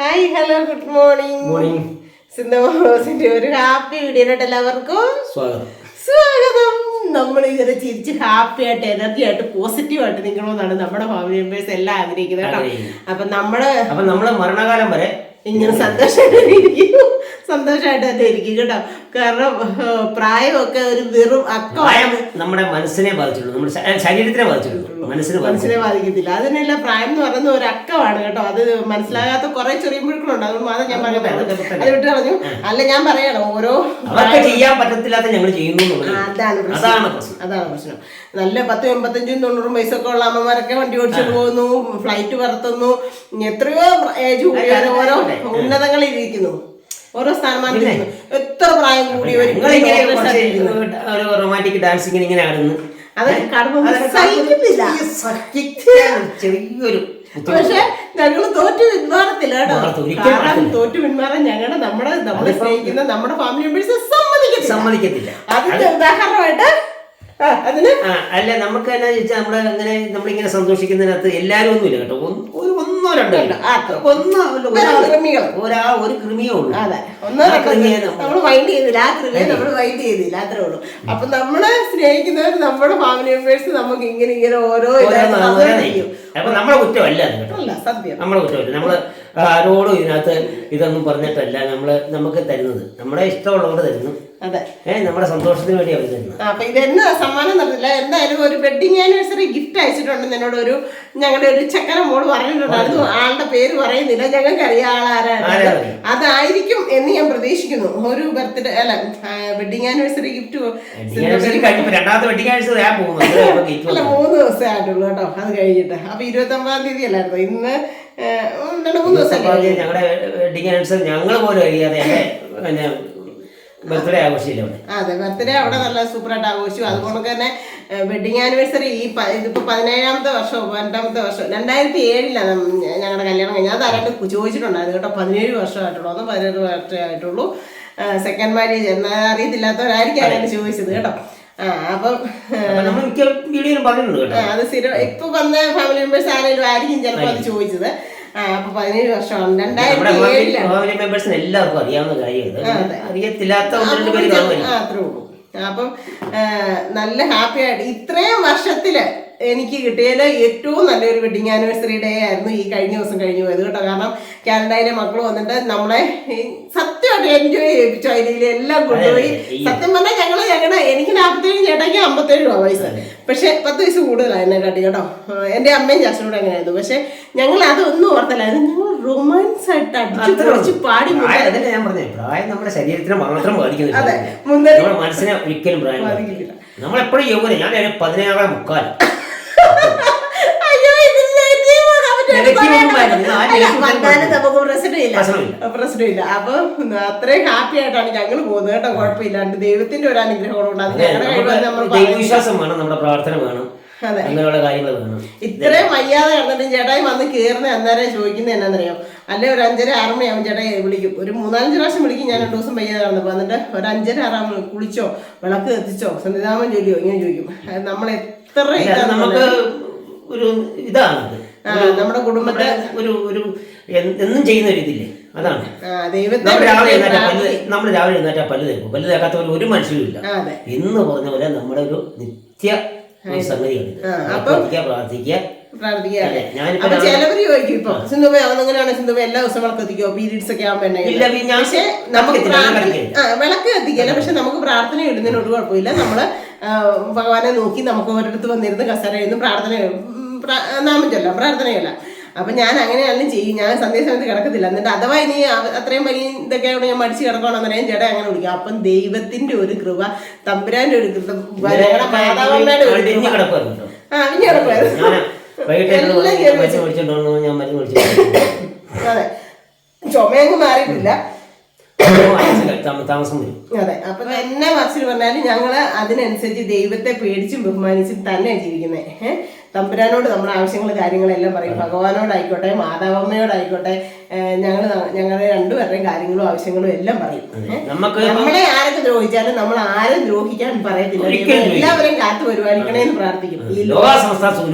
Hi hello good morning morning സിന്ധുസിന്റെ ഒരു happy വീഡിയോയിട്ട് എല്ലാവർക്കും സ്വാഗതം. സ്വാഗതം. നമ്മൾ ഇങ്ങനെ ചിരിച്ച് ഹാപ്പി ആയിട്ട് എനർജി ആയിട്ട് പോസിറ്റീവ് ആയിട്ട് നിൽക്കണമെന്നാണ് നമ്മുടെ ഫാമിലി മെമ്പേഴ്സ് എല്ലാം ആഗ്രഹിക്കുന്നത് കേട്ടോ. അപ്പൊ നമ്മൾ അപ്പൊ നമ്മൾ മരണകാലം വരെ ഇങ്ങനെ സന്തോഷമായിട്ട് സന്തോഷമായിട്ട് തന്നെ ഇരിക്കും കേട്ടോ. കാരണം പ്രായമൊക്കെ ഒരു വെറും അക്കമാണ് നമ്മുടെ മനസ്സിനെ ബാധിച്ചുള്ളൂ നമ്മുടെ ശരീരത്തിനെ ബാധിച്ചുള്ളൂ മനസ്സിനെ മനസ്സിനെ ബാധിക്കത്തില്ല. അതിനെല്ലാം പ്രായം എന്ന് പറയുന്ന ഒരു അക്കമാണ് കേട്ടോ. അത് മനസ്സിലാകാത്ത കുറെ ചെറിയ മുഴുക്കളുണ്ട് അതുകൊണ്ട് മാത്രം ഞാൻ പറഞ്ഞത്. അത് വിട്ട് പറഞ്ഞു അല്ല ഞാൻ പറയണം. ഓരോ ചെയ്യാൻ പറ്റത്തില്ലാത്ത ഞങ്ങൾ ചെയ്യുന്നു അതാണ് പ്രശ്നം. അതാണ് പ്രശ്നം. നല്ല പത്ത് എൺപത്തഞ്ചും തൊണ്ണൂറും വയസ്സൊക്കെ ഉള്ള അമ്മമാരൊക്കെ വണ്ടി ഓടിച്ചിട്ട് പോകുന്നു ഫ്ലൈറ്റ് പറത്തുന്നു എത്രയോ ഏജ് ഓരോ ഉന്നതങ്ങളിൽ ഇരിക്കുന്നു. ഓരോ സ്ഥാനമാനത്തിൽ എത്ര പ്രായം ഒരു റൊമാന്റിക് ഡാൻസ് ഇങ്ങനെ ആടുന്നു. കാണുമ്പോൾ സഹിക്കാൻ ചെറിയൊരു. പക്ഷെ ഞങ്ങൾ തോറ്റു പിന്മാറത്തില്ല കേട്ടോ. കാരണം തോറ്റു പിന്മാറാൻ ഞങ്ങളുടെ നമ്മുടെ നമ്മളെ സ്നേഹിക്കുന്ന നമ്മുടെ ഫാമിലി മെമ്പേഴ്സ് സമ്മതിക്കത്തില്ല. സമ്മതിക്കത്തില്ല. അതിന്റെ ഉദാഹരണമായിട്ട് അതിന് അല്ല നമുക്ക് എന്നാ ചോദിച്ചാൽ നമ്മളെ അങ്ങനെ നമ്മളിങ്ങനെ സന്തോഷിക്കുന്നതിനകത്ത് എല്ലാരും ഒന്നുമില്ല കേട്ടോ. ഒന്ന്- രണ്ടോ ഒന്നോ. കൃമികൾ. ഒരാ ഒരു കൃമിയേ ഉള്ളൂ. അതെ. ഒന്നോ നമ്മൾ- മൈൻഡ് ചെയ്തില്ല ആ കൃമിയെ നമ്മൾ മൈൻഡ് ചെയ്തില്ല അത്രേ ഉള്ളൂ. അപ്പൊ നമ്മളെ സ്നേഹിക്കുന്നവർ നമ്മുടെ ഫാമിലി മെമ്പേഴ്സ് നമുക്ക് ഇങ്ങനെ ഇങ്ങനെ ഓരോ തന്നു അപ്പൊ നമ്മളെ കുറ്റമല്ല കേട്ടോ. അല്ല സത്യം. നമ്മളെ കുറ്റമല്ല. നമ്മൾ ആരോടും ഇതിനകത്ത് ഇതൊന്നും പറഞ്ഞിട്ടല്ല. നമ്മൾ നമുക്ക് തരുന്നത്. നമ്മുടെ ഇഷ്ടമുള്ളവർ തരുന്നു. അതെ. ഏഹ് നമ്മുടെ സന്തോഷത്തിന് വേണ്ടി അവർ തരുന്നു. അപ്പൊ ഇത് എന്താ സമ്മാനം തന്നില്ല എന്തായാലും ഒരു വെഡിങ് ആനിവേഴ്സറി ഗിഫ്റ്റ് അയച്ചിട്ടുണ്ടെന്ന് എന്നോട് ഒരു ഞങ്ങളുടെ ഒരു ചക്കര മോൾ പറഞ്ഞിട്ടുണ്ടായിരുന്നു ആളുടെ പേര് പറയുന്നില്ല. ഞങ്ങൾക്ക് അറിയാം ആളാരാണ് അതായിരിക്കും എന്ന് ഞാൻ പ്രതീക്ഷിക്കുന്നു. ഒരു ബർത്ത്ഡേ അല്ല വെഡിങ് ആനിവേഴ്സറി ഗിഫ്റ്റ് രണ്ടാമത്തെ വെഡിങ് ഞാൻ അല്ല? മൂന്ന് ദിവസമേ ആയിട്ടുള്ളൂ കേട്ടോ. അത് കഴിഞ്ഞിട്ട്. അപ്പൊ ഇരുപത്തി ഒമ്പതാം തീയതി അല്ലായിരുന്നു? ഇന്ന് രണ്ട് മൂന്ന് ദിവസം അപ്പൊ അത് ഞങ്ങളുടെ വെഡിങ് ആനിവേഴ്സറി ഞങ്ങൾ പോലും അറിയാതെ പിന്നെ ബർത്ത്ഡേ ആഘോഷിച്ചില്ല അതെ ബർത്ത്ഡേ അവിടെ നല്ല സൂപ്പറായിട്ട് ആഘോഷിച്ചു. അതുകൊണ്ട് തന്നെ വെഡിങ് ആനിവേഴ്സറി ഈ ഇതിപ്പോ പതിനേഴാമത്തെ വർഷം പന്ത്രണ്ടാമത്തെ വർഷം രണ്ടായിരത്തി ഏഴിലാണ് ഞങ്ങളുടെ കല്യാണം കഴിഞ്ഞത്. അത് ആരായിട്ട് ചോദിച്ചിട്ടുണ്ടായിരുന്നു കേട്ടോ പതിനേഴ് വർഷമായിട്ടുള്ളൂ ഒന്ന് പതിനേഴ് വർഷമേ ആയിട്ടുള്ളൂ സെക്കൻഡ് മാരേജ് എന്നാ അറിയത്തില്ലാത്തവരായിരിക്കും ആരായിട്ട് ചോദിച്ചത് കേട്ടോ. അത് സ്ഥിരം ഇപ്പൊ വന്ന ഫാമിലി മെമ്പേഴ്സ് ആരെങ്കിലും ആയിരിക്കും ചിലപ്പോൾ അത് ചോദിച്ചത്. അപ്പൊ പതിനേഴ് വർഷമാണ്. രണ്ടായിരത്തി മെമ്പേഴ്സിന് എല്ലാവർക്കും അറിയാവുന്ന കാര്യമാണ്. അറിയത്തില്ലാത്ത അത്രേ ഉള്ളൂ. അപ്പം നല്ല ഹാപ്പി ആയിട്ട് ഇത്രയും വർഷത്തിൽ എനിക്ക് കിട്ടിയതിൽ ഏറ്റവും നല്ലൊരു വെഡിങ് ആനിവേഴ്സറി ഡേ ആയിരുന്നു ഈ കഴിഞ്ഞ ദിവസം കഴിഞ്ഞു പോയത് കേട്ടോ. കാരണം കാനഡയിലെ മക്കൾ വന്നിട്ട് നമ്മളെ സത്യമായിട്ട് എൻജോയ് ചെയ്യിപ്പിച്ചു. അതിൽ എല്ലാം കൊണ്ടുപോയി. സത്യം പറഞ്ഞാൽ ഞങ്ങൾ ഞങ്ങളുടെ എനിക്ക് നാൽപ്പത്തേഴ് ചേട്ടാക്കി അമ്പത്തേഴ് രൂപ വയസ്സ് പക്ഷെ പത്ത് വയസ്സ് കൂടുതലായിരുന്നു കാട്ടി കേട്ടോ. എന്റെ അമ്മയും ചാച്ചനോട് അങ്ങനെയായിരുന്നു. പക്ഷെ ഞങ്ങൾ അതൊന്നും ഓർത്തല്ലായിരുന്നു ഞങ്ങൾ റൊമാൻസ് ആയിട്ട് അടിച്ചു അത്രേ പാടി ഞാൻ പ്രായം നമ്മുടെ ശരീരത്തിനെ മാത്രം ബാധിക്കുന്നില്ല അതെ. മുന്നേ മനസ്സിനെ ഒരിക്കലും പ്രായം ബാധിക്കില്ല. നമ്മളെപ്പോഴും യൗവനം ഞാൻ പതിനേഴാം മുക്കാൽ പ്രശ്നമില്ല. അപ്പൊ അത്രയും ഹാപ്പി ആയിട്ടാണ് ഞങ്ങൾ പോകുന്നത് കേട്ടോ. കുഴപ്പമില്ലാണ്ട് ദൈവത്തിന്റെ ഒരു അനുഗ്രഹം കൊണ്ട് അത് ഞങ്ങളുടെ ദൈവവിശ്വാസം വേണം നമ്മുടെ പ്രാർത്ഥന വേണം അങ്ങനെയുള്ള കാര്യങ്ങൾ വേണം. ഇത്രയും വയ്യാതെ കിടന്നിട്ട് ചേട്ടായി വന്ന് കയറുന്ന അന്നേരം ചോദിക്കുന്നത് എന്നാന്നറിയോ? അല്ലെ ഒരു അഞ്ചര ആറ് മണിയാവും ചേട്ടായി വിളിക്കും. ഒരു മൂന്നാലഞ്ച് പ്രാവശ്യം വിളിക്കും. ഞാൻ രണ്ടു ദിവസം വയ്യാതെ കിടന്നപ്പോൾ എന്നിട്ട് ഒരു അഞ്ചര ആറാം കുളിച്ചോ വിളക്ക് എത്തിച്ചോ സന്നിധാമം ജോലിയോ ഇങ്ങനെ ചോദിക്കും. നമ്മൾ എത്ര നമുക്ക് ഒരു ഇതാണ് നമ്മുടെ കുടുംബത്തെ ഒരു ഒരു എന്നും ചെയ്യുന്ന ഒരു ഇതില്ലേ? അതാണ്. ദൈവത്തെ നമ്മൾ രാവിലെ എഴുന്നേറ്റാ പല്ല്. നമ്മൾ രാവിലെ എഴുന്നേറ്റാ പല്ല് തേക്കും. പല്ല് തേക്കാത്തവർ ഒരു മനുഷ്യരും ഇല്ല. എന്ന് പറഞ്ഞ പോലെ നമ്മുടെ ഒരു നിത്യ ഒരു സംഗതിയാണ് പ്രാർത്ഥിക്കുക ചിലവര് ചോദിക്കും ഇപ്പൊ സിന്ധുബ സിന്ധുബ എല്ലാ ദിവസവും വിളക്ക് പീരീഡ്സ് ഒക്കെ ആവുമ്പോ ഈ നമുക്ക് വിളക്ക് പക്ഷെ നമുക്ക് പ്രാർത്ഥന ഇടുന്നതിന് ഒരു കുഴപ്പമില്ല. നമ്മൾ ഭഗവാനെ നോക്കി നമുക്ക് ഒരിടത്ത് വന്നിരുന്ന് കസര ഇരുന്ന് പ്രാർത്ഥന നാമം ചൊല്ലാം പ്രാർത്ഥനയല്ല. അപ്പം ഞാൻ അങ്ങനെയാണെങ്കിലും ചെയ്യും. ഞാൻ സന്ധ്യാസമയത്ത് കിടക്കത്തില്ല. എന്നിട്ട് അഥവാ ഇനി അത്രയും വലിയ ഇതൊക്കെയാണ് ഞാൻ മടിച്ച് കിടക്കണമെന്നറിയാൻ ചേട്ടാ അങ്ങനെ വിളിക്കും. അപ്പം ദൈവത്തിന്റെ ഒരു കൃപ തമ്പുരാന്റെ ഒരു കൃപ ഞങ്ങളുടെ മാതാവമ്മയുടെ ഒരു അടിഞ്ഞ് കൃപ. ആ അവിഞ്ഞ കിടക്കുമായിരുന്നു അതെ. ചുമയങ്ങ് മാറിയിട്ടില്ല. അതെ. അപ്പൊ എന്നെ മറിച്ചിട്ട് പറഞ്ഞാലും ഞങ്ങൾ അതിനനുസരിച്ച് ദൈവത്തെ പേടിച്ചും ബഹുമാനിച്ചും തന്നെ ജീവിക്കുന്നത് ഏഹ് തമ്പുരാനോട് നമ്മുടെ ആവശ്യങ്ങൾ കാര്യങ്ങളെല്ലാം പറയും. ഭഗവാനോടായിക്കോട്ടെ മാതാവമ്മയോടായിക്കോട്ടെ ഞങ്ങൾ ഞങ്ങളുടെ രണ്ടുപേരുടെയും കാര്യങ്ങളും ആവശ്യങ്ങളും എല്ലാം പറയും. നമുക്ക് നമ്മളെ ആരൊക്കെ ദ്രോഹിച്ചാലും നമ്മൾ ആരും ദ്രോഹിക്കാൻ പറയത്തില്ല. എല്ലാവരും എല്ലാവരെയും കാത്തു പരിപാലിക്കണേ എന്ന് പ്രാർത്ഥിക്കും ഈ ലോ- ലോക സംസ്ഥാന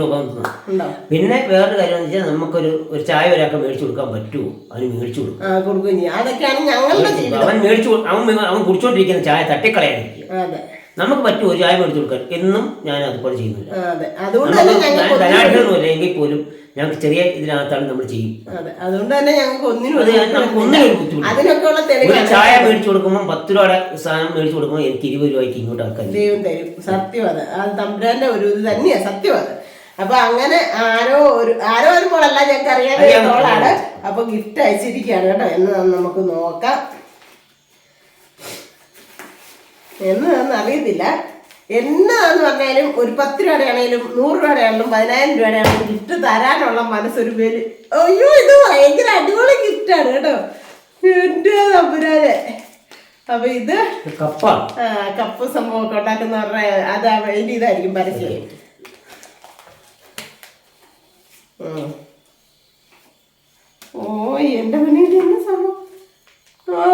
ഉണ്ടോ? പിന്നെ വേറൊരു കാര്യം എന്ന് വെച്ചാൽ നമുക്കൊരു ഒരു ചായ ഒരാൾക്ക് മേടിച്ചു കൊടുക്കാൻ പറ്റുമോ? അവന് മേടിച്ചു കൊടുക്കും. ആ കൊടുക്കുകയും ചെയ്യും അതൊക്കെയാണ് ഞങ്ങളുടെ ജീവിതം. അവൻ മേടിച്ചു അവൻ അവൻ കുടിച്ചോണ്ടിരിക്കുന്ന ചായ തട്ടിക്കളയാനിരിക്കും അതെ. നമുക്ക് പറ്റും ഒരു ചായ മേടിച്ചു കൊടുക്കാൻ എന്നും ഞാൻ അതുപോലെ ചെയ്യുന്നില്ല. ധനാഠ്യമൊന്നുമില്ല എങ്കിൽ പോലും ഞങ്ങൾക്ക് ചെറിയ ഇതിനകത്താണ് നമ്മൾ ചെയ്യും. അതെ. അതുകൊണ്ട് തന്നെ ഞങ്ങൾക്ക് ഒന്നിനും ഒരു ചായ മേടിച്ചു കൊടുക്കുമ്പോൾ പത്ത് രൂപയുടെ സാധനം മേടിച്ചു കൊടുക്കുമ്പോൾ എനിക്ക് ഇരുപത് രൂപയ്ക്ക് ഇങ്ങോട്ട് ആക്കാൻ ദൈവം തരും. സത്യം അത്. തമ്പുരാന്റെ ഒരു ഇത് തന്നെയാ. സത്യം അപ്പൊ അങ്ങനെ ആരോ ഒരു ആരോ ഒരു മോളല്ല ഞങ്ങൾക്ക് അറിയാൻ. മോളാണ്. അപ്പൊ ഗിഫ്റ്റ് അയച്ചിരിക്കുകയാണ് കേട്ടോ. എന്ന് നമുക്ക് നോക്കാം. എന്നതാന്ന് അറിയത്തില്ല. എന്നതാന്ന് പറഞ്ഞാലും ഒരു പത്ത് രൂപയാണെങ്കിലും ആണെങ്കിലും നൂറ് രൂപയുടെ ആണെങ്കിലും പതിനായിരം രൂപയുടെ ആണെങ്കിലും ഗിഫ്റ്റ് തരാനുള്ള മനസ്സൊരു പേര്. അയ്യോ ഇത് ഭയങ്കര അടിപൊളി ഗിഫ്റ്റാണ് കേട്ടോ. എന്റെ തമ്പുരാനെ. അപ്പൊ ഇത് കപ്പ. ആ, കപ്പ് സംഭവമൊക്കെ ഉണ്ടാക്കുന്ന പറഞ്ഞാൽ അത് അതിന്റെ ഇതായിരിക്കും പരസ്യം ഉം. ഓ എന്റെ മുന്നിൽ എന്നെ സംഭവം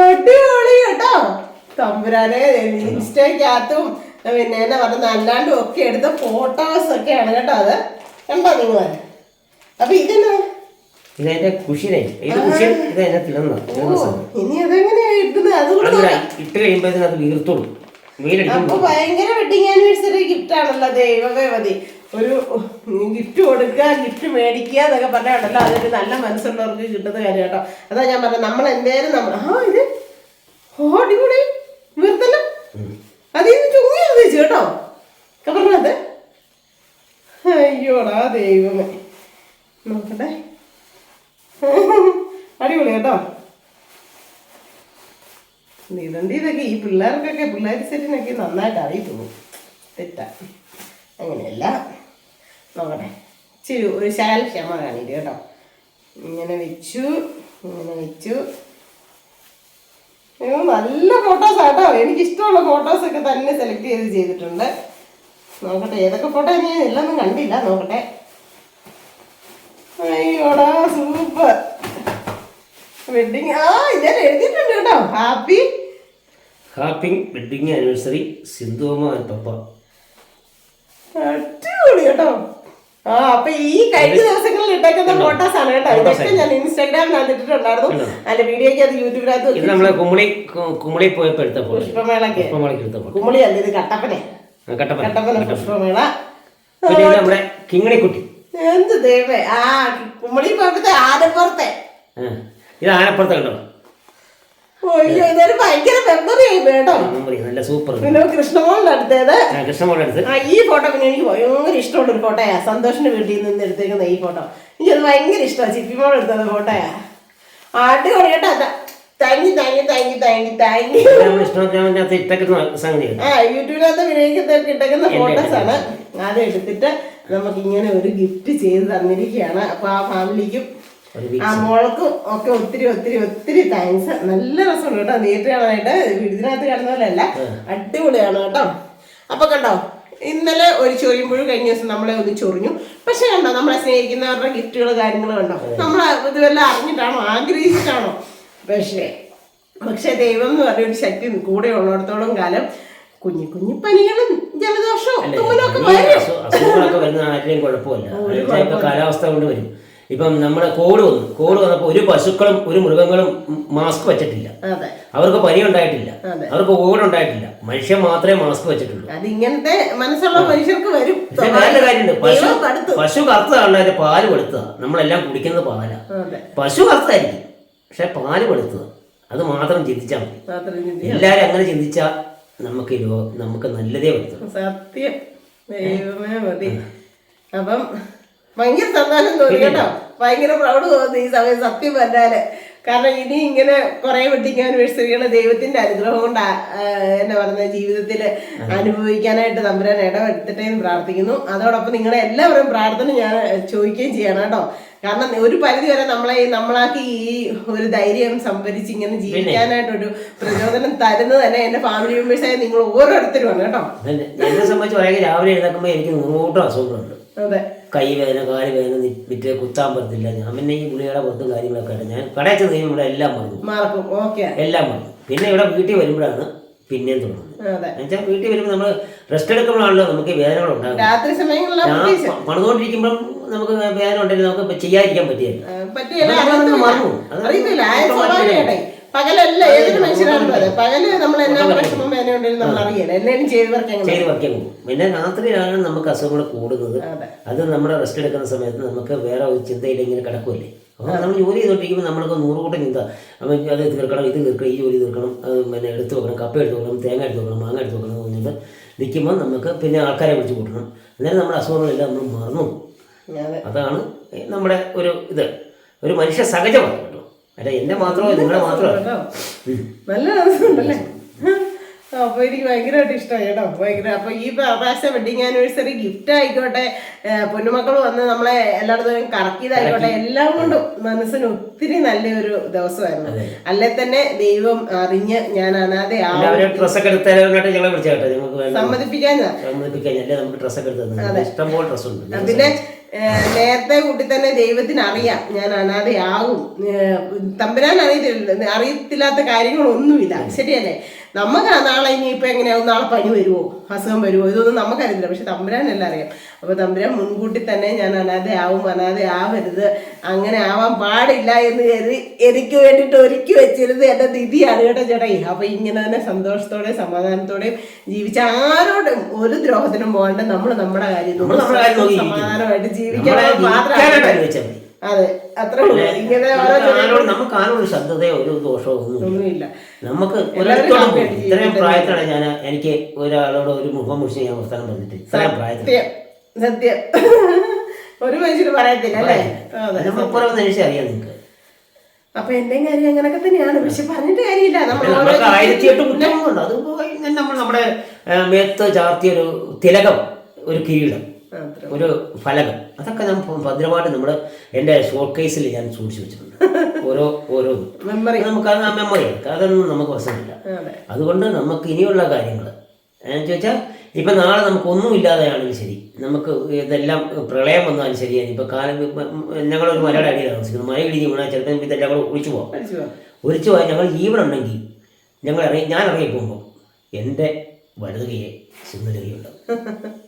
അടിപൊളി കേട്ടോ തമ്പുരാനെ ഇൻസ്റ്റയ്ക്കകത്തും പിന്നെ എന്നാ പറഞ്ഞ അല്ലാണ്ടും ഒക്കെ എടുത്ത ഫോട്ടോസ് ഒക്കെയാണ് കേട്ടോ അത്. കണ്ടോ നിങ്ങൾ? അപ്പൊ ഇതെന്നാ? ണല്ലോ കുഷിനെ ഇത് കുഷൻ ഇത് എന്നെ തിളന്ന തിളന്ന സാധനം ഇനി അതെങ്ങനെയാ ഇടുന്നത്? അതുകൂടെ അത് ഇട്ട് കഴിയുമ്പോൾ ഇതിനകത്ത് വീർത്തോളും. അപ്പൊ വെയിലടിക്കുമ്പോൾ ഭയങ്കര വെഡിങ് ആനിവേഴ്സറി ഗിഫ്റ്റ് ആണല്ലോ ദൈവമേ മതി. ഒരു ഗിഫ്റ്റ് കൊടുക്കുക ഗിഫ്റ്റ് മേടിക്കുക എന്നൊക്കെ പറഞ്ഞാണ്ടല്ലോ അതൊരു നല്ല മനസ്സുള്ളവർക്ക് കിട്ടുന്ന കാര്യം കേട്ടോ. അതാ ഞാൻ പറഞ്ഞ നമ്മൾ എന്തേലും നമ്മൾ ആ ഇത് ഓ അടിപൊളി വീർത്തല്ല അതിൽ നിന്ന് ചുങ്ങിയത് വെച്ചു കേട്ടോ ഒക്കെ പറഞ്ഞത് അയ്യോടാ ദൈവമേ. നോക്കട്ടെ. അടിപൊളി കേട്ടോ. നീതണ്ടി ഇതൊക്കെ ഈ പിള്ളേർക്കൊക്കെ പിള്ളേർ സെറ്റിനൊക്കെ നന്നായിട്ട് അറിയത്തുള്ളൂ. തെറ്റാ. അങ്ങനെയല്ല. നോക്കട്ടെ. ഇച്ചിരി ഒരു ശകല ക്ഷമ കാണിട്ട് കേട്ടോ. ഇങ്ങനെ വെച്ചു ഇങ്ങനെ വെച്ചു. നല്ല ഫോട്ടോസ് ആട്ടോ. എനിക്ക് ഇഷ്ടമുള്ള ഫോട്ടോസ് ഒക്കെ തന്നെ സെലക്ട് ചെയ്ത് ചെയ്തിട്ടുണ്ട്. നോക്കട്ടെ ഏതൊക്കെ ഫോട്ടോ ഞാൻ എല്ലാം കണ്ടില്ല. നോക്കട്ടെ. അയ്യോടാ സൂപ്പർ. വെഡിങ് ആ ഞാൻ എഴുതിയിട്ടുണ്ട് കേട്ടോ. ഹാപ്പി ഹാപ്പി വെഡിങ് ആനിവേഴ്സറി സിന്ധുവമ്മ പപ്പ. അടിപൊളി കേട്ടോ. ആ അപ്പൊ ഈ കഴിഞ്ഞ ദിവസങ്ങളിൽ ഇട്ടേക്കുന്ന ഫോട്ടോസ് ആണ് കേട്ടോ. ഇതൊക്കെ ഞാൻ ഇൻസ്റ്റാഗ്രാമിൽ ഇട്ടിട്ടുണ്ടായിരുന്നു അതിന്റെ വീഡിയോക്ക് അത് യൂട്യൂബിനകത്ത് ഇത് നമ്മളെ കുമളി കുമളി പോയപ്പോൾ എടുത്ത ഫോട്ടോ പുഷ്പമേളക്ക്. കുമളിക്ക് എടുത്ത ഫോട്ടോ കുമളി അല്ല ഇത് കട്ടപ്പനെ. കട്ടപ്പന. കട്ടപ്പന പുഷ്പമേള. പിന്നെ നമ്മുടെ കിങ്ങിണിക്കുട്ടി. എന്ത് ദേവേ ആ കുമ്മളി പോയപ്പോഴത്തെ ആനപ്പുറത്തെ. ഇത് ആനപ്പുറത്തെ കണ്ടോ? അയ്യോ ഇതൊരു ഭയങ്കര മെമ്മറി ആയി കേട്ടോ. മെമ്മറി നല്ല സൂപ്പർ പിന്നെ കൃഷ്ണമോളുടെ അടുത്തേത്. കൃഷ്ണമോളുടെ അടുത്ത്. ആ ഈ ഫോട്ടോ പിന്നെ എനിക്ക് ഭയങ്കര ഇഷ്ടമുള്ള ഒരു ഫോട്ടോയാ. സന്തോഷിന്റെ വീട്ടിൽ നിന്ന് എടുത്തേക്കുന്ന ഈ ഫോട്ടോ. എനിക്കത് ഭയങ്കര ഇഷ്ടമാണ് ചിപ്പിമോൾ എടുത്തത് ഫോട്ടോയാ. അടിപൊളി കേട്ടോ thank you thank you thank you thank you thank you നമ്മൾ ഇഷ്ടത്തിനകത്ത് ഇട്ടേക്കുന്ന സംഗതിയാണ്. ആ യൂട്യൂബിനകത്ത് വിനയിക്കുന്ന ഇട്ടേക്കുന്ന ഫോട്ടോസ് ആണ്. അത് എടുത്തിട്ട് നമുക്ക് ഇങ്ങനെ ഒരു ഗിഫ്റ്റ് ചെയ്ത് തന്നിരിക്കുകയാണ്. അപ്പൊ ആ ഫാമിലിക്കും ആ മോൾക്കും ഒക്കെ ഒത്തിരി ഒത്തിരി ഒത്തിരി താങ്ക്സ് നല്ല രസമുണ്ട് കേട്ടോ. നേരിട്ട് കാണാനായിട്ട് വീടിനകത്ത് കാണുന്ന പോലെയല്ല. അടിപൊളിയാണ് കേട്ടോ. അപ്പൊ കണ്ടോ ഇന്നലെ ഒരു ചൊറിയുമ്പോഴും കഴിഞ്ഞ ദിവസം നമ്മളെ ഒന്ന് ചൊറിഞ്ഞു. പക്ഷെ കണ്ടോ നമ്മളെ സ്നേഹിക്കുന്നവരുടെ ഗിഫ്റ്റുകൾ കാര്യങ്ങൾ കണ്ടോ? നമ്മൾ ഇതുവെല്ലാം അറിഞ്ഞിട്ടാണോ? ആഗ്രഹിച്ചിട്ടാണോ? പക്ഷേ പക്ഷെ ദൈവം എന്ന് പറഞ്ഞൊരു ശക്തി കൂടെ ഉള്ളിടത്തോളം കാലം കുഞ്ഞു കുഞ്ഞു പനികളും ജലദോഷവും അസുഖങ്ങളൊക്കെ വരുന്ന ആരുടെയും കുഴപ്പമില്ല. ഇപ്പൊ കാലാവസ്ഥ കൊണ്ട് വരും. ഇപ്പം നമ്മുടെ കോട് വന്നു. കോട് വന്നപ്പോൾ ഒരു പശുക്കളും ഒരു മൃഗങ്ങളും മാസ്ക് വെച്ചിട്ടില്ല. അവർക്ക് പനി ഉണ്ടായിട്ടില്ല അവർക്ക് കോവിഡ് ഉണ്ടായിട്ടില്ല മനുഷ്യൻ മാത്രമേ മാസ്ക് വെച്ചിട്ടുള്ളൂ. അത് ഇങ്ങനത്തെ മനസ്സുള്ള മനുഷ്യർക്ക് വരും. നല്ല കാര്യമുണ്ട്. പശു പശു കറുത്തതാണ് അതിന്റെ പാൽ കൊടുത്തത് നമ്മളെല്ലാം കുടിക്കുന്നത് പാലാ. പശു കറുത്തായിരിക്കും പക്ഷെ പാൽ കൊടുത്തത് അത് മാത്രം ചിന്തിച്ചാൽ മതി. എല്ലാരും അങ്ങനെ ചിന്തിച്ചാൽ നമുക്ക് നമുക്ക് നല്ലതേ വരുത്തുള്ളൂ സത്യം. ദൈവമേ മതി. അപ്പം ഭയങ്കര സന്തോഷം തോന്നി കേട്ടോ. ഭയങ്കര പ്രൗഡ് തോന്നി ഈ സമയം സത്യം പറഞ്ഞാൽ. കാരണം ഇനി ഇങ്ങനെ കുറെ വെട്ടിക്കാൻ ആനിവേഴ്സറികൾ ദൈവത്തിന്റെ അനുഗ്രഹം കൊണ്ട് എന്നെ പറഞ്ഞ പറയുന്നത് ജീവിതത്തിൽ അനുഭവിക്കാനായിട്ട് തമ്പുരാൻ ഇടപെടുത്തട്ടെ എന്ന് പ്രാർത്ഥിക്കുന്നു. അതോടൊപ്പം നിങ്ങളെ എല്ലാവരും പ്രാർത്ഥന ഞാൻ ചോദിക്കുകയും ചെയ്യണം കേട്ടോ. കാരണം ഒരു പരിധി വരെ നമ്മളെ നമ്മളാക്കി ഈ ഒരു ധൈര്യം സംഭരിച്ച് ഇങ്ങനെ ജീവിക്കാനായിട്ടൊരു പ്രചോദനം തരുന്നത് തന്നെ എന്റെ ഫാമിലി മെമ്പേഴ്സ് മെമ്പേഴ്സായ നിങ്ങൾ ഓരോരുത്തരുമാണ് കേട്ടോ. എന്നെ സംബന്ധിച്ച് പറയുക രാവിലെ എഴുന്നേക്കുമ്പോൾ എനിക്ക് നൂറുകൂട്ടം അസുഖങ്ങളുണ്ട്. അതെ. കൈ വേദന കാൽ വേദന മറ്റേ കുത്താൻ പറ്റത്തില്ല. ഞാൻ പിന്നെ ഈ ഗുളികയുടെ പുറത്തും കാര്യങ്ങളൊക്കെ ആയിട്ട് ഞാൻ കടയിൽ ചെന്ന് ഇവിടെ എല്ലാം മറന്നു എല്ലാം മറന്നു പിന്നെ ഇവിടെ വീട്ടിൽ വരുമ്പോഴാണ് പിന്നെയും തുടങ്ങുന്നത്. എന്നുവെച്ചാൽ വീട്ടിൽ വരുമ്പോൾ നമ്മൾ റെസ്റ്റ് എടുക്കുമ്പോഴാണല്ലോ നമുക്ക് വേദനകൾ ഉണ്ടാകുന്നത്. പണിതുകൊണ്ടിരിക്കുമ്പം നമുക്ക് വേദന ഉണ്ടെങ്കിൽ നമുക്ക് ചെയ്യാതിരിക്കാൻ പറ്റിയത്. പകലല്ല ഏതൊരു മനുഷ്യരാണല്ലോ അതെ. പകൽ നമ്മൾ എന്നാ വേദന നമ്മൾ അറിയണം ചെയ്ത് പിന്നെ രാത്രിയിലാണ് നമുക്ക് അസുഖങ്ങൾ കൂടുന്നത്. അതെ. നമ്മുടെ റെസ്റ്റ് എടുക്കുന്ന സമയത്ത് നമുക്ക് വേറെ ഒരു ചിന്തയിൽ ഇങ്ങനെ കിടക്കുമല്ലേ അപ്പോൾ നമ്മൾ ജോലി ചെയ്തോണ്ടിരിക്കുമ്പോൾ നമ്മൾക്ക് നൂറുകൂട്ടം ചിന്ത. അപ്പം അത് തീർക്കണം ഇത് തീർക്കണം ഈ ജോലി തീർക്കണം പിന്നെ എടുത്തു വെക്കണം കപ്പ എടുത്തു വെക്കണം തേങ്ങ എടുത്തു വെക്കണം മാങ്ങ എടുത്തു വെക്കണം എന്ന് പറഞ്ഞിട്ട് നിൽക്കുമ്പോൾ നമുക്ക് പിന്നെ ആൾക്കാരെ വിളിച്ച് കൂട്ടണം. അന്നേരം നമ്മുടെ അസുഖങ്ങളെല്ലാം നമ്മൾ മറന്നു അതാണ് നമ്മുടെ ഒരു ഇത്. ഒരു മനുഷ്യ സഹജമാണ് കേട്ടോ. അല്ല എന്റെ മാത്രമോ നിങ്ങളെ മാത്രമല്ല നല്ല രസമുണ്ടല്ലേ? അപ്പൊ എനിക്ക് ഭയങ്കരമായിട്ട് ഇഷ്ടമായി കേട്ടോ. ഭയങ്കര അപ്പൊ ഈ പ്രാവശ്യം വെഡിങ് ആനിവേഴ്സറി ഗിഫ്റ്റ് ആയിക്കോട്ടെ പൊന്നുമക്കൾ വന്ന് നമ്മളെ എല്ലായിടത്തും കറക്കിയതായിക്കോട്ടെ എല്ലാം കൊണ്ടും മനസ്സിന് ഒത്തിരി നല്ലൊരു ദിവസമായിരുന്നു. അല്ലെ തന്നെ ദൈവം അറിഞ്ഞ് ഞാൻ അനാഥ സമ്മതിപ്പിക്കാൻ പിന്നെ നേരത്തെ കൂട്ടി തന്നെ ദൈവത്തിന് അറിയാം ഞാൻ അനാഥയാകും. തമ്പുരാൻ അറിയത്തില്ല അറിയത്തില്ലാത്ത കാര്യങ്ങളൊന്നുമില്ല. ശരിയല്ലേ? നമുക്ക് നാളെ ഇനിയിപ്പോൾ എങ്ങനെയാവും നാളെ പനി വരുമോ അസുഖം വരുമോ ഇതൊന്നും നമുക്കറിയത്തില്ല. പക്ഷെ തമ്പുരാനെല്ലാം അറിയാം. അപ്പോൾ തമ്പുരാൻ മുൻകൂട്ടി തന്നെ ഞാൻ അനാഥയാവും അനാഥയാവരുത് അങ്ങനെ ആവാൻ പാടില്ല എന്ന് കരുതി എനിക്ക് വേണ്ടിയിട്ട് ഒരുക്കി വെച്ചിരുന്നത് എന്റെ നിധിയാണ് കേട്ടോ ചേട്ടായി അപ്പോൾ ഇങ്ങനെ തന്നെ സന്തോഷത്തോടെയും സമാധാനത്തോടെയും ജീവിച്ച ആരോടും ഒരു ദ്രോഹത്തിനും പോകാണ്ട് നമ്മൾ നമ്മുടെ കാര്യം ജീവിക്കണം. സമാധാനമായിട്ട് ജീവിക്കാൻ അതെ അത്രേ ഇങ്ങനെ നമുക്ക് ആരോടും ആരോട് ഒരു ദോഷമോ ഒന്നുമില്ല. നമുക്ക് ഇത്രയും പ്രായത്തിലാണ് ഞാൻ എനിക്ക് ഒരാളോട് ഒരു മുഖം മുറിച്ച് ഞാൻ അവസാനം പറഞ്ഞിട്ട് ഇത്രയും പ്രായത്തിൽ സത്യം. ഒരു മനുഷ്യന് പറയത്തില്ല അല്ലേ? അറിയാം നിങ്ങൾക്ക് അപ്പൊ എന്റെ കാര്യം അങ്ങനൊക്കെ തന്നെയാണ്. പക്ഷെ പറഞ്ഞിട്ട് കാര്യമില്ല. നമ്മൾ ഓരോ നമുക്ക് ആയിരത്തി എട്ട് കുറ്റങ്ങളുണ്ട് അത് നമ്മൾ നമ്മുടെ മേത്ത് ചാർത്തിയ ഒരു തിലകം ഒരു കിരീടം ഒരു ഫലകം. അതൊക്കെ ഞാൻ ഭദ്രമായിട്ട് നമ്മൾ എന്റെ ഷോർട്ട് കേസിൽ ഞാൻ സൂക്ഷിച്ചു വെച്ചിട്ടുണ്ട്. ഓരോ ഓരോ. മെമ്മറി നമുക്ക് അത് മെമ്മറി അതൊന്നും നമുക്ക് പ്രശ്നമില്ല അതുകൊണ്ട് നമുക്ക് ഇനിയുള്ള കാര്യങ്ങൾ എന്ന് ചോദിച്ചാൽ ഇപ്പം നാളെ നമുക്കൊന്നും ഇല്ലാതെയാണെങ്കിൽ ശരി. നമുക്ക് ഇതെല്ലാം പ്രളയം വന്നാലും ശരിയാണ്. ഇപ്പം കാലം ഞങ്ങളൊരു മലയുടെ അടിയിൽ താമസിക്കുന്നു മഴ ഇടിഞ്ഞ് വീണാൽ ചിലപ്പോൾ ഇതെല്ലാം കൂടെ ഒഴിച്ചു പോകാം ഒഴിച്ചു പോയാൽ ഞങ്ങൾ ജീവനുണ്ടെങ്കിൽ ഞങ്ങൾ ഇറങ്ങി ഞാൻ ഇറങ്ങി പോകുമ്പോൾ എന്റെ വലതുകയെ സുന്ദരകയുണ്ടാവും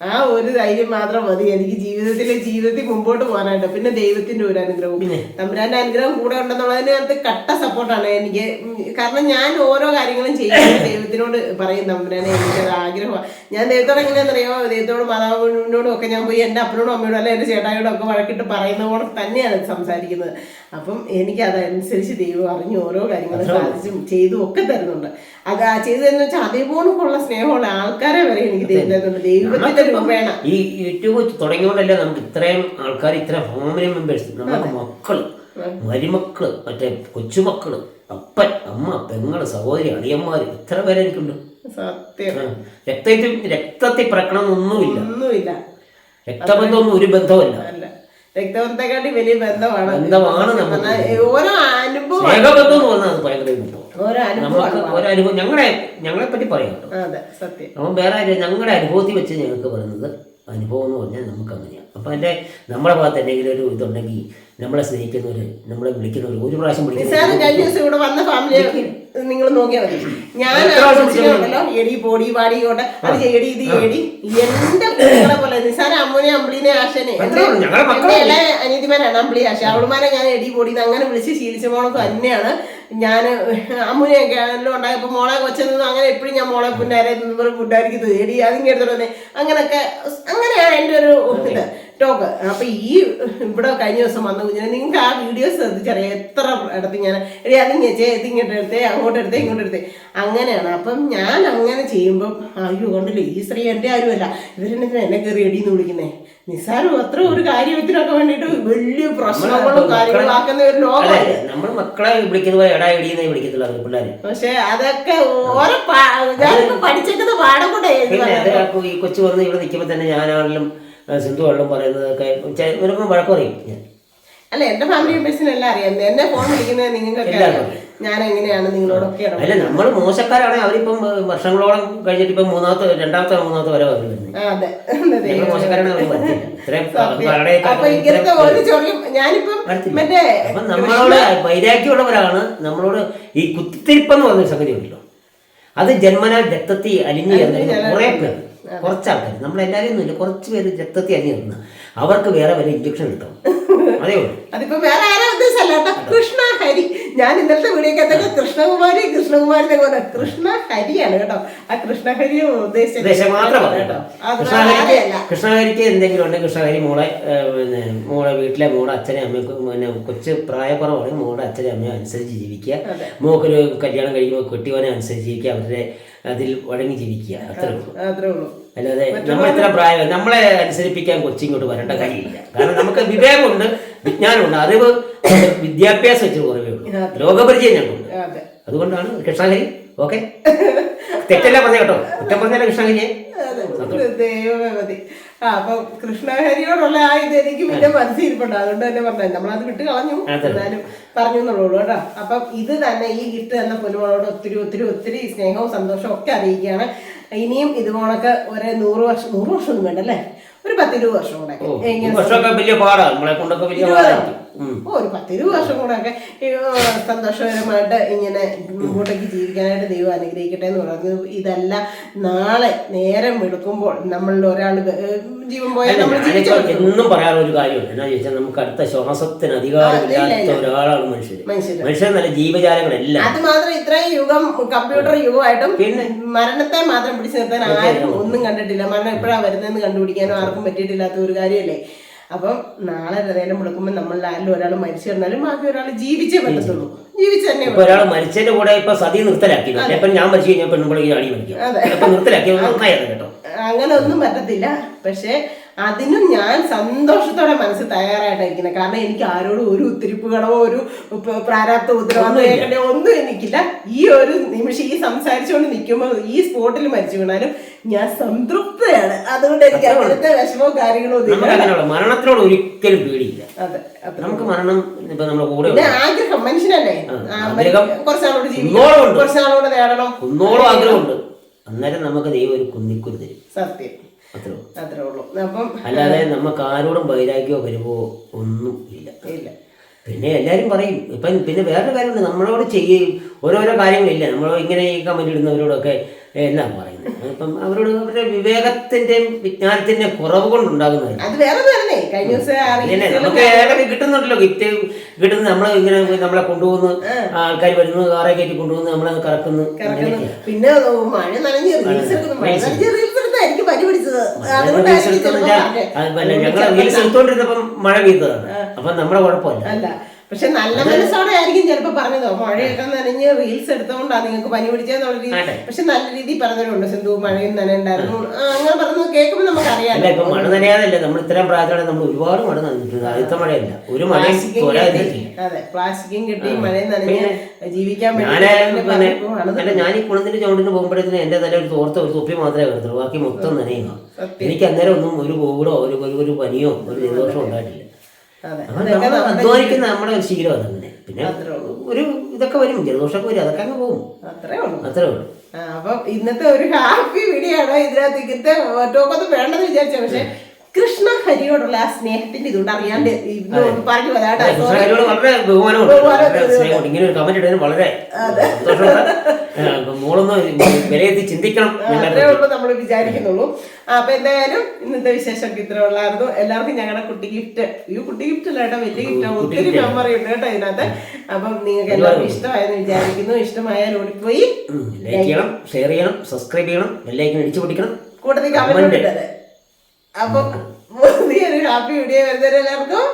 ആ ഒരു ധൈര്യം മാത്രം മതി. എനിക്ക് ജീവിതത്തിലെ ജീവിതത്തിൽ മുമ്പോട്ട് പോകാനായിട്ട്. പിന്നെ ദൈവത്തിന്റെ ഒരു അനുഗ്രഹവും? തമ്പുരാന്റെ അനുഗ്രഹം കൂടെ ഉണ്ടെന്നുള്ളതിനകത്ത് കട്ട സപ്പോർട്ടാണ് എനിക്ക് കാരണം ഞാൻ ഓരോ കാര്യങ്ങളും ചെയ്യുന്നത് ദൈവത്തിനോട് പറയും. തമ്പുരാനെ എനിക്കൊരു ആഗ്രഹമാണ് ഞാൻ ദൈവത്തോട് എങ്ങനെയാണെന്നറിയോ ദൈവത്തോട് മാതാവിനോടും ഒക്കെ ഞാൻ പോയി എന്റെ അപ്പനോടും അമ്മയോടും അല്ലെ എന്റെ ചേട്ടായോടും ഒക്കെ വഴക്കിട്ട് പറയുന്ന പോലെ തന്നെയാണ് സംസാരിക്കുന്നത്. അപ്പം എനിക്ക് അതനുസരിച്ച് ദൈവം അറിഞ്ഞു ഓരോ കാര്യങ്ങളും സാധിച്ചും ചെയ്തും ഒക്കെ തരുന്നുണ്ട്. അത് ആ തരുന്ന വെച്ചാൽ അതേപോലെ ഉള്ള സ്നേഹമുള്ള ആൾക്കാരെ വരെ എനിക്ക് ദൈവം തരുന്നുണ്ട്. ദൈവത്തിന്റെ ഈ യൂട്യൂബ് തുടങ്ങിയോണ്ടല്ലേ നമുക്ക് ഇത്രയും ആൾക്കാർ ഇത്രയും ഫാമിലി മെമ്പേഴ്സ് നമുക്ക് മക്കൾ മരുമക്കൾ മറ്റേ കൊച്ചുമക്കൾ അപ്പൻ അമ്മ പെങ്ങൾ സഹോദരി അളിയന്മാര് ഇത്ര പേരെ എനിക്കുണ്ട്. സത്യം. രക്തത്തിൽ രക്തത്തിൽ പിറക്കണമെന്നൊന്നുമില്ല. ഒന്നുമില്ല. രക്തബന്ധമൊന്നും ഒരു ബന്ധമല്ല രക്തബന്ധത്തെക്കാട്ടി വലിയ ബന്ധമാണ്. ഓരോ അനുഭവം. സ്നേഹബന്ധം എന്ന് പറഞ്ഞാൽ അത് ഭയങ്കര ബന്ധമാണ് ഓരോ അനുഭവം നമുക്ക് ഒരനുഭവം ഞങ്ങളുടെ ഞങ്ങളെ പറ്റി പറയാം അപ്പം വേറെ ഞങ്ങളുടെ അനുഭവത്തിൽ വെച്ച് ഞങ്ങൾക്ക് പറയുന്നത് അനുഭവം എന്ന് പറഞ്ഞാൽ നമുക്ക് അങ്ങനെയാണ് അപ്പം എന്റെ നമ്മുടെ ഭാഗത്ത് എന്തെങ്കിലും ഒരു ഇതുണ്ടെങ്കിൽ നമ്മളെ സ്നേഹിക്കുന്നവർ നമ്മളെ വിളിക്കുന്നവർ ഒരു പ്രാവശ്യം വിളിക്കുന്നത് വിളിക്കുന്നവർ നിങ്ങൾ നോക്കിയാൽ മതി. ഞാൻ ഉണ്ടല്ലോ എടി പൊടി പാടി കൊണ്ട്. അത് എടി ഇത് എടി. എന്റെ കുട്ടികളെ പോലെ നിസാര അമ്മനെ അമ്പിളിനെ ആശനെ എല്ലാ അനീതിമാരാണ് അമ്പിളി ആശ. അവളുമാരെ ഞാൻ എടി പൊടി അങ്ങനെ വിളിച്ച് ശീലിച്ച മോളൊക്കെ തന്നെയാണ്. ഞാൻ അമ്മുനെയൊക്കെ എല്ലാം ഉണ്ടായപ്പോ മോളെ കൊച്ചെന്ന് അങ്ങനെ എപ്പോഴും ഞാൻ മോളെ പുന്നാരെ പുന്നാരിക്കുന്നത് എടി അതിങ്ങനെ എടുത്തോണ്ട് അങ്ങനെയൊക്കെ അങ്ങനെയാണ് എന്റെ ഒരു ഇത്. ടോക്ക് അപ്പൊ ഈ ഇവിടെ കഴിഞ്ഞ ദിവസം വന്ന കുഞ്ഞിനെ നിങ്ങൾക്ക് ആ വീഡിയോ ശ്രദ്ധിച്ചറിയാം. എത്ര ഇടത്ത് ഞാൻ എടി അതിങ്ങ ചേ ഇങ്ങോട്ട് എടുത്തേ അങ്ങോട്ട് എടുത്തേ ഇങ്ങോട്ട് എടുത്തേ. അങ്ങനെയാണ്. അപ്പം ഞാൻ അങ്ങനെ ചെയ്യുമ്പം അയ്യോ കണ്ടില്ലേ ഈ സ്ത്രീ എന്റെ ആരുമല്ല. ഇവരെന്നെ എന്നെ കയറി എടിന്ന് വിളിക്കുന്നേ. നിസ്സാരം അത്ര ഒരു കാര്യത്തിനൊക്കെ വേണ്ടിയിട്ട് വലിയ പ്രശ്നങ്ങളും കാര്യങ്ങളും ആക്കുന്ന ഒരു അതെ ലോകമല്ലേ നമ്മൾ മക്കളെ വിളിക്കുന്നത് എടാ ഇടിയെന്നേ വിളിക്കത്തില്ല പക്ഷെ അതൊക്കെ ഓരോ പാടം പഠിച്ചേക്കുന്ന കൊണ്ടേ പറഞ്ഞത്. അത് ഈ കൊച്ചു വന്ന് ഇവിടെ നിൽക്കുമ്പോൾ തന്നെ ഞാനാണെങ്കിലും സിന്ധു വെള്ളം പറയുന്നതൊക്കെ ഇവരൊക്കെ വഴക്കം പറയും ഞാൻ. അല്ല എന്റെ ഫാമിലി മെമ്പേഴ്സിന് എല്ലാം അറിയാം. എന്നെ ഫോൺ വിളിക്കുന്നത് നിങ്ങൾക്ക് ഞാൻ എങ്ങനെയാണ് നിങ്ങളോടൊക്കെ അല്ല നമ്മൾ മോശക്കാരാണെങ്കിൽ അവരിപ്പം വർഷങ്ങളോളം കഴിഞ്ഞിട്ട് ഇപ്പം മൂന്നാമത്തെ രണ്ടാമത്തെ മൂന്നാമത്തെ വരെ വന്നു നമ്മളോട് വൈരാഗ്യമുള്ളവരാണ്. നമ്മളോട് ഈ കുത്തിത്തിരിപ്പെന്ന് പറഞ്ഞ സംഗതി ഉണ്ടല്ലോ. അത് ജന്മനാൽ രക്തത്തിൽ അലിഞ്ഞു ചേർന്ന കുറെ പേർ കുറച്ച് ആൾക്കാർ നമ്മളെല്ലാവരും ഒന്നുമില്ല. കുറച്ച് പേര് രക്തത്തിൽ അലിഞ്ഞു ചേർന്ന് അവർക്ക് വേറെ വല്ല ഇഞ്ചക്ഷൻ കിട്ടും. അതേ ഉള്ളൂ. അതിപ്പോ വേറെ ആരാ ഉദ്ദേശമല്ല കൃഷ്ണ ഹരി. ഞാൻ ഇന്നലത്തെ വീഡിയോക്കകത്തൊക്കെ കൃഷ്ണകുമാരി കൃഷ്ണകുമാരി കൃഷ്ണ ഹരിയാണ് കേട്ടോ. ആ കൃഷ്ണഹരി ഉദ്ദേശിച്ചത് കേട്ടോ. അത് കൃഷ്ണഹരിക്ക് എന്തെങ്കിലും ഉണ്ടെങ്കിൽ കൃഷ്ണഹരി മോളെ പിന്നെ മോളെ വീട്ടിലെ മോളെ അച്ഛനെ അമ്മയും പിന്നെ കൊച്ച് പ്രായക്കുറവാണ് മോളുടെ അച്ഛനെ അമ്മയും അനുസരിച്ച് ജീവിക്കുക. മോക്കൊരു കല്യാണം കഴിക്കുമ്പോൾ കെട്ടിയവനെ അനുസരിച്ച് ജീവിക്കുക. അവരുടെ അതിൽ വഴങ്ങി ജീവിക്കുക. അത്രേ ഉള്ളൂ. അല്ലാതെ നമ്മൾ ഇത്ര പ്രായം നമ്മളെ അനുസരിപ്പിക്കാൻ കൊച്ചി ഇങ്ങോട്ട് വരേണ്ട കാര്യമില്ല. കാരണം നമുക്ക് വിവേകമുണ്ട് വിജ്ഞാനമുണ്ട് അറിവ് വിദ്യാഭ്യാസം വെച്ച് കുറവേ ലോകപരിചയം ഞങ്ങൾക്കുണ്ട്. അതെ. അതുകൊണ്ടാണ് കൃഷ്ണഗിരി ഓക്കെ? തെറ്റല്ല പറഞ്ഞ കേട്ടോ. കുറ്റം പറഞ്ഞാലും കൃഷ്ണഗിരിയെ. ദൈവമേ മതി ആ അപ്പൊ കൃഷ്ണഹരിയോടുള്ള ആ ഇത് എനിക്ക് പിന്നെ മനസ്സിരിപ്പുണ്ട്. അതുകൊണ്ട് തന്നെ പറഞ്ഞത്. നമ്മളത് വിട്ട് കളഞ്ഞു. എന്നാലും പറഞ്ഞു എന്നുള്ളൂ കേട്ടോ. അപ്പം ഇത് തന്നെ ഈ ഗിഫ്റ്റ് തന്ന പൊന്നുമോളോട് ഒത്തിരി ഒത്തിരി ഒത്തിരി സ്നേഹവും സന്തോഷവും ഒക്കെ അറിയിക്കുകയാണ്. ഇനിയും ഇതുപോണൊക്കെ ഒരു നൂറ് വർഷം നൂറ് വർഷം ഒന്നും വേണ്ടല്ലേ? ഒരു പത്തിരുപത് വർഷം കൂടെ. ഓ ഒരു പത്തിരുപത് വർഷം കൂടെ ഒക്കെ സന്തോഷകരമായിട്ട് ഇങ്ങനെ മുമ്പോട്ടേക്ക് ജീവിക്കാനായിട്ട് ദൈവം അനുഗ്രഹിക്കട്ടെ എന്ന് പറഞ്ഞു ഇതല്ല നാളെ നേരം വെളുക്കുമ്പോൾ നമ്മളിൽ ഒരാൾ ജീവൻ പോയാൽ നമ്മൾ എന്നും പറയാനുള്ള ഒരു കാര്യമുണ്ട്. എന്നാ ചോദിച്ചാൽ നമുക്ക് അടുത്ത ശ്വാസത്തിന് അധികാരമില്ലാത്ത ഒരാളാണ് മനുഷ്യർ മനുഷ്യൻ നല്ല ജീവജാലങ്ങളെല്ലാം. അത് മാത്രം ഇത്രയും യുഗം കമ്പ്യൂട്ടർ യുഗമായിട്ടും പിന്നെ? മരണത്തെ മാത്രം പിടിച്ചു നിർത്താൻ ആരും ഒന്നും കണ്ടിട്ടില്ല. മരണം എപ്പോഴാണ് വരുന്നതെന്ന് കണ്ടുപിടിക്കാനും ആർക്കും പറ്റിയിട്ടില്ലാത്ത ഒരു കാര്യമല്ലേ? അപ്പം നാളെ ഹൃദയം മുടക്കുമ്പോൾ നമ്മളിൽ ആരിലും ഒരാൾ മരിച്ചു കിടന്നാലും ബാക്കി ഒരാൾ ജീവിച്ചേ പറ്റത്തുള്ളൂ. ഇപ്പൊ ഒരാൾ മരിച്ചതിന്റെ കൂടെ ഇപ്പൊ സതി നിർത്തലാക്കി. ഇപ്പൊ ഞാൻ മരിച്ചു കഴിഞ്ഞാൽ പെണ്ണുമ്പോൾ അടി മരിക്കും അതെ. ഇപ്പൊ നിർത്തലാക്കി നന്നായിരുന്നു കേട്ടോ. അങ്ങനെ ഒന്നും പറ്റത്തില്ല. പക്ഷെ അതിനും ഞാൻ സന്തോഷത്തോടെ മനസ്സ് തയ്യാറായിട്ടായിരിക്കുന്നത് കാരണം എനിക്ക് ആരോടും ഒരു ഉത്തിരിപ്പുകളോ ഒരു പ്രാരാബ്ദ ഉത്തരവാദിത്തോ ഒന്നും എനിക്കില്ല. ഈ ഒരു നിമിഷം ഈ സംസാരിച്ചുകൊണ്ട് നിൽക്കുമ്പോൾ ഈ സ്പോട്ടിൽ മരിച്ചു വീണാലും ഞാൻ സംതൃപ്തയാണ്. അതുകൊണ്ട് എനിക്ക് അങ്ങനത്തെ വിഷമവും കാര്യങ്ങളോ ഒന്നും മരണത്തിനോട് ഒരിക്കലും പേടിയില്ല. അതെ അതെ നമുക്ക് മരണം ഇപ്പൊ നമ്മുടെ കൂടെ ആഗ്രഹം മനുഷ്യനല്ലേ? ആ, ആഗ്രഹം കുറച്ചാളോട് കുന്നോളം ജീവിക്കണം ഉണ്ട്. കുറച്ചാളോട് നേടണം. കുന്നോളം ആഗ്രഹമുണ്ട്. അന്നേരം നമുക്ക് ദൈവം ഒരു കുന്നിക്കുരു തരും. സത്യം. അത്രേ ഉള്ളൂ. അത്രേ അപ്പം അല്ലാതെ നമുക്ക് ആരോടും വൈരാഗ്യമോ വരുമോ ഒന്നും ഇല്ല. ഇല്ല. പിന്നെ എല്ലാവരും പറയും ഇപ്പം പിന്നെ വേറൊരു കാര്യമുണ്ട്. നമ്മളോട് ചെയ്യും ഓരോരോ കാര്യങ്ങളില്ല. നമ്മൾ ഇങ്ങനെ ഈ കമന്റ് ഇടുന്നവരോടൊക്കെ എല്ലാം പറയുന്നത് ഇപ്പം അവരോട് അവരുടെ വിവേകത്തിന്റെയും വിജ്ഞാനത്തിന്റെയും കുറവ് കൊണ്ടുണ്ടാകുന്നത് അത് വേറെ തന്നെ കഴിഞ്ഞ ദിവസം നമുക്ക് ഏതൊക്കെ കിട്ടുന്നുണ്ടല്ലോ. ഗിഫ്റ്റ് കിട്ടുന്ന നമ്മൾ ഇങ്ങനെ നമ്മളെ കൊണ്ടുപോകുന്ന ആൾക്കാർ വരുന്നു കാറെ കയറ്റി കൊണ്ടുപോകുന്നു നമ്മളെ കറക്കുന്നു. പിന്നെ മഴ നനഞ്ഞ് റീൽസ് പനി പിടിച്ചത്. പറഞ്ഞത്. ഞങ്ങൾ റീൽസ് എടുത്തോണ്ടിരുന്നപ്പം മഴ പെയ്തതാണ്. അപ്പം നമ്മുടെ കുഴപ്പമില്ല. പക്ഷെ നല്ല മനസ്സോടെ ആയിരിക്കും ചിലപ്പോ പറഞ്ഞതോ. മഴയൊക്കെ നനഞ്ഞ് റീൽസ് എടുത്തോണ്ടാ നിങ്ങൾക്ക് പനി പിടിച്ചെന്നുള്ള രീതി. പക്ഷെ നല്ല രീതിയിൽ പറഞ്ഞവരുണ്ട്. സിന്ധു മഴയും നനയുണ്ടായിരുന്നു. അങ്ങനെ പറഞ്ഞു കേൾക്കുമ്പോൾ നമുക്ക് അല്ല ഇപ്പൊ മഴ നനയാതല്ലേ? നമ്മൾ ഇത്രയും പ്രായത്തോടെ നമ്മൾ ഒരുപാട് മഴ നനഞ്ഞിട്ടുണ്ട് ആദ്യത്തെ മഴയല്ല. ഒരു മഴ അതെ പ്ലാസ്റ്റിക്കും കെട്ടി മഴയും നനഞ്ഞ് ജീവിക്കാൻ വേണ്ടി ഞാൻ ഈ കുളത്തിന്റെ ചോണ്ടിന് പോകുമ്പോഴത്തേന് എന്റെ തല ഒരു തോർത്ത ഒരു തൊപ്പി മാത്രമേ കിടത്തുള്ളൂ ബാക്കി മൊത്തം നനയുന്നു. എനിക്ക് അന്നേരം ഒന്നും ഒരു കോവിഡോ ഒരു ഒരു പനിയോ ഒരു ജലദോഷമോ ഉണ്ടായിട്ടില്ല. അധ്വാനിക്കുന്ന നമ്മുടെ ഒരു ശീലം അതങ്ങനെ. പിന്നെ ഒരു ഇതൊക്കെ വരും ജലദോഷമൊക്കെ വരും അതൊക്കെ അങ്ങ് പോകും. അത്രേ ഉള്ളൂ. അത്രേ ഉള്ളൂ. അപ്പൊ ഇന്നത്തെ ഒരു ഹാപ്പി വീഡിയോ ആണ് ഇതിനകത്ത് ഇങ്ങനത്തെ ടോക്കൊന്നും വേണ്ടെന്ന് വിചാരിച്ചേ. പക്ഷെ കൃഷ്ണ ഹരിയോടുള്ള ആ സ്നേഹത്തിന്റെ ഇതുകൊണ്ട് അറിയാണ്ട് പറഞ്ഞു ഇങ്ങനെ ഒരു കമന്റ് ഇടുന്നതിന് വളരെ മോളൊന്ന് വിലയിരുത്തി ചിന്തിക്കണം അത്രേ ഉള്ളൂ നമ്മൾ വിചാരിക്കുന്നുള്ളൂ. അപ്പൊ എന്തായാലും ഇന്നത്തെ വിശേഷം ഇത്ര ഉള്ളായിരുന്നു. എല്ലാവർക്കും ഞങ്ങളുടെ കുട്ടി ഗിഫ്റ്റ് ഈ കുട്ടി ഗിഫ്റ്റ് അല്ല കേട്ടോ വലിയ ഗിഫ്റ്റ് ഒത്തിരി മെമ്മറി ഉണ്ട് കേട്ടോ ഇതിനകത്ത്. അപ്പം നിങ്ങൾക്ക് എല്ലാവർക്കും ഇഷ്ടമായെന്ന് വിചാരിക്കുന്നു. ഇഷ്ടമായാൽ ഓടിപ്പോയി. ലൈക്ക് ചെയ്യണം ഷെയർ ചെയ്യണം സബ്സ്ക്രൈബ് ചെയ്യണം ബെല്ലൈക്കൻ ഇടിച്ചു പിടിക്കണം കൂടുതൽ കമന്റ് ഇട്ടത് അപ്പം പുതിയൊരു ഹാപ്പി വീഡിയോ വരുന്നവരെല്ലാവർക്കും